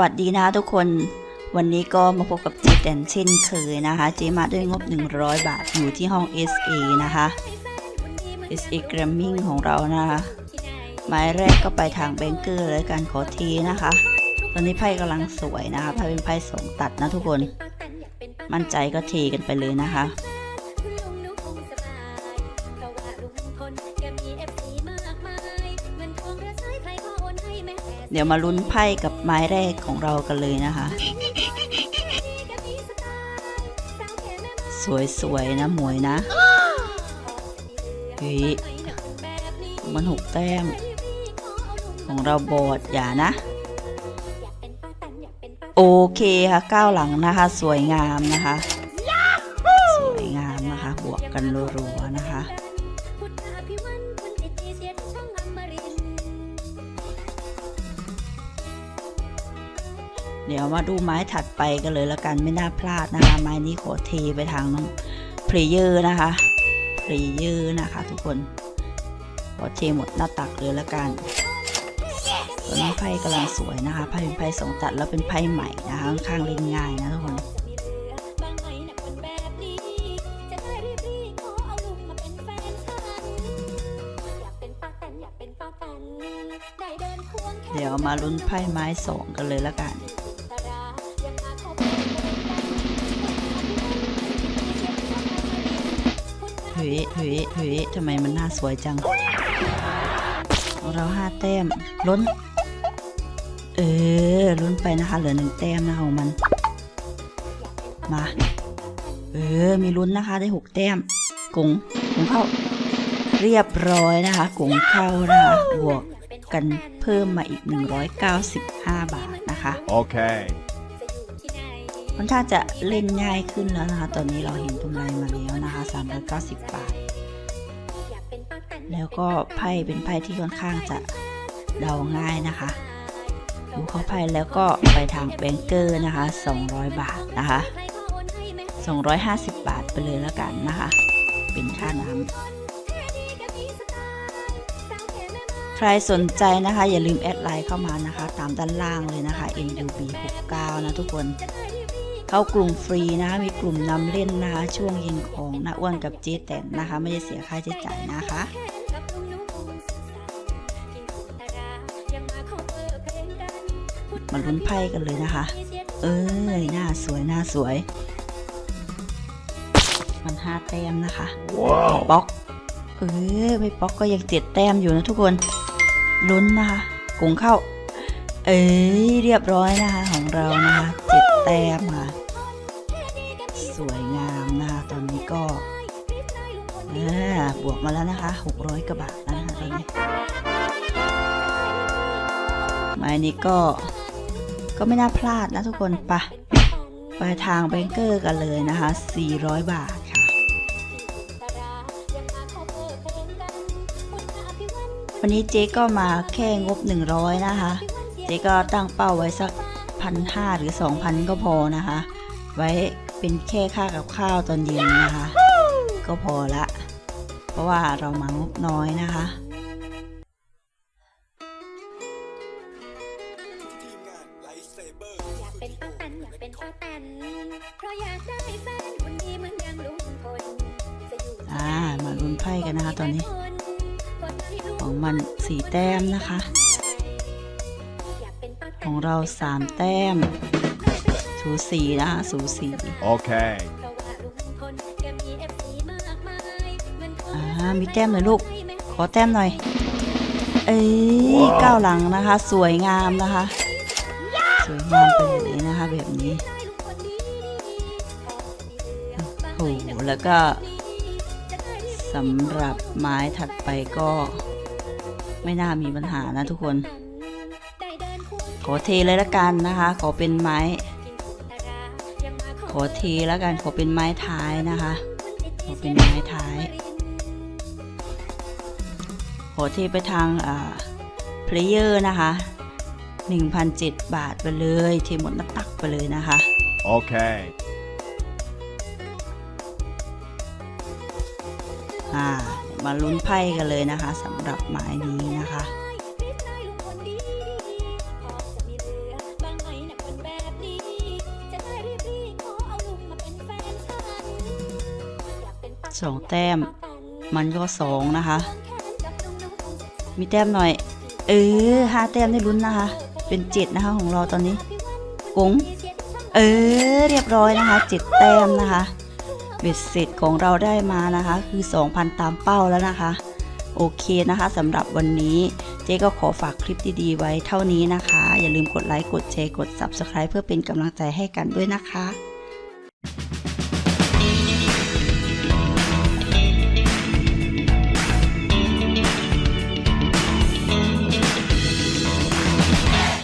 วัสดีนะคะทุกคนวันนี้ก็มาพบกับเจแตนเช่นเคยนะคะ เจมาด้วยงบ 100 บาทอยู่ที่ห้อง SA นะคะ SA Gramming ของเรานะคะหมายแรกก็ไปทางแบงเกอร์เลยกันขอทีนะคะ ตอนนี้ไพ่กำลังสวยนะคะไพ่เป็นไพ่สองตัดนะทุกคน มั่นใจก็เทกันไปเลยนะคะ เดี๋ยวมาลุ้นไพ่กับไม้แรกของเรากันเลยนะคะ สวยๆนะหมวยนะเฮ้ยมันหกแต้ม ของเราบอดอย่านะ โอเคค่ะก้าวหลังนะคะ สวยงามนะคะ สวยงามนะคะ บวกกันรัวๆนะคะ เดี๋ยวมาดูไม้ถัดไปกันเลยล้วกันไม่น่าพลาดนะคะ ไม้นี้ขอเทไปทางน้องเพลเยอร์นะคะเพลเยอร์นะคะ ทุกคนขอเทหมดหน้าตักเลยล้วกันตอนนี้ไพ่กำลังสวยนะคะไพ่เป็นไพ่สองตัดแล้วเป็นไพ่ใหม่นะคะค่อนข้างเล่นง่ายนะทุกคนเดี๋ยวมาลุ้นไพ่ไม้สองกันเลยล้วกัน ยเฮ้ยเฮ้ยทำไมมันน่าสวยจัง เราห้าแต้ม ล้น เออ ล้นไปนะคะ เหลือหนึ่งแต้มนะของมัน มา เออ มีลุ้นนะคะ ได้หกแต้มกงกงเข้า เรียบร้อยนะคะกงเข้านะคะบวกกันเพิ่มมาอีก 195 บาทนะคะ Okay. ค่ อนข้างจะเล่นง่ายขึ้นแล้วนะคะ ตอนนี้เราเห็นกำไรมาแล้วนะคะ 390 บาท แล้วก็ไพ่เป็นไพ่ที่ค่อนข้างจะเดาง่ายนะคะ ดูเขาไพ่แล้วก็ไปทางแบงเกอร์นะคะ 200 บาทนะคะ 250 บาทไปเลยแล้วกันนะคะ เป็นค่าน้ำใครสนใจนะคะ อย่าลืมแอดไลน์เข้ามานะคะ ตามด้านล่างเลยนะคะ NUB 69นะทุกคน เข้ากลุ่มฟรีนะคะมีกลุ่มนำเล่นนะคะช่วงเย็นของน้าอ้วนกับเจ๊แตนนะคะ ไม่ได้เสียค่าใช้จ่ายนะคะมาลุ้นไพ่กันเลยนะคะ เอ้ยหน้าสวยหน้าสวย มันห้าแต้มนะคะ Wow. ป๊อกเออไม่ป๊อกก็ยังเจ็ดแต้มอยู่นะทุกคนลุ้นนะคะกงเข้า เอ้ยเรียบร้อยนะคะของเรานะคะเจ็ดแต้มค่ะ สวยงามนะคะตอนนี้ก็อ่าบวกมาแล้วนะคะหกร้อยกว่าบาทแล้วนะคะตอนนี้ไม้นี้ก็ก็ไม่น่าพลาดนะทุกคนปะไปทางแบงเกอร์กันเลยนะคะ 400 บาทค่ะ วันนี้เจ๊ก็มาแค่งบ 100 นะคะ เจ๊ก็ตั้งเป้าไว้สักพันห้าหรือ2,000ก็พอนะคะ ไว้เป็นแค่ค่ากับข้าวตอนเย็นนะคะ ก็พอละ เพราะว่าเรามางบน้อยนะคะอยากเป็นป้าแตนอยากเป็นป้าแตนเพราะอยากได้แฟนคนดีเหมือนอย่างลุงพลจะอยู่ที่อ่ามาลุ้นไพ่กันนะคะตอนนี้คนที่ลุของมันสี่แต้มนะคะ ของเราสามแต้ม สูสีนะคะสูสี Okay. เพราะว่าลุงพลแกมีเอฟซีมากมายเหมือนคนอ่ามีแต้มหน่อยลูก ขอแต้มหน่อย เอ้ยก้าวหลังนะคะ สวยงามนะคะ สวยงามไปเลยนะคะแบบนี้โอ้โหแล้วก็สำหรับไม้ถัดไปก็ไม่น่ามีปัญหานะทุกคน ขอเทเลยละกันนะคะ ขอเป็นไม้ ขอเทแล้วกันขอเป็นไม้ท้ายนะคะ ขอเป็นไม้ท้าย ขอเทไปทางอ่าเพลเยอร์นะคะ1,007บาทไปเลยเทหมดหน้าตักไปเลยนะคะ Okay. อ่าเดี๋ยวมาลุ้นไพ่กันเลยนะคะสำหรับไม้นี้นะคะพอจะมีเหลือบางไหมนะ สองแต้ม มันก็สองนะคะ มีแต้มหน่อย เออห้าแต้มได้ลุ้นนะคะ เป็นเจ็ดนะคะของเราตอนนี้กงเออเรียบร้อยนะคะเจ็ดแต้มนะคะเบ็ดเสร็จของเราได้มานะคะ คือ 2,000 ตามเป้าแล้วนะคะ โอเคนะคะสำหรับวันนี้เจ๊ก็ขอฝากคลิปดีๆไว้เท่านี้นะคะ อย่าลืมกดไลค์กดแชร์กด Subscribe เพื่อเป็นกำลังใจให้กันด้วยนะคะ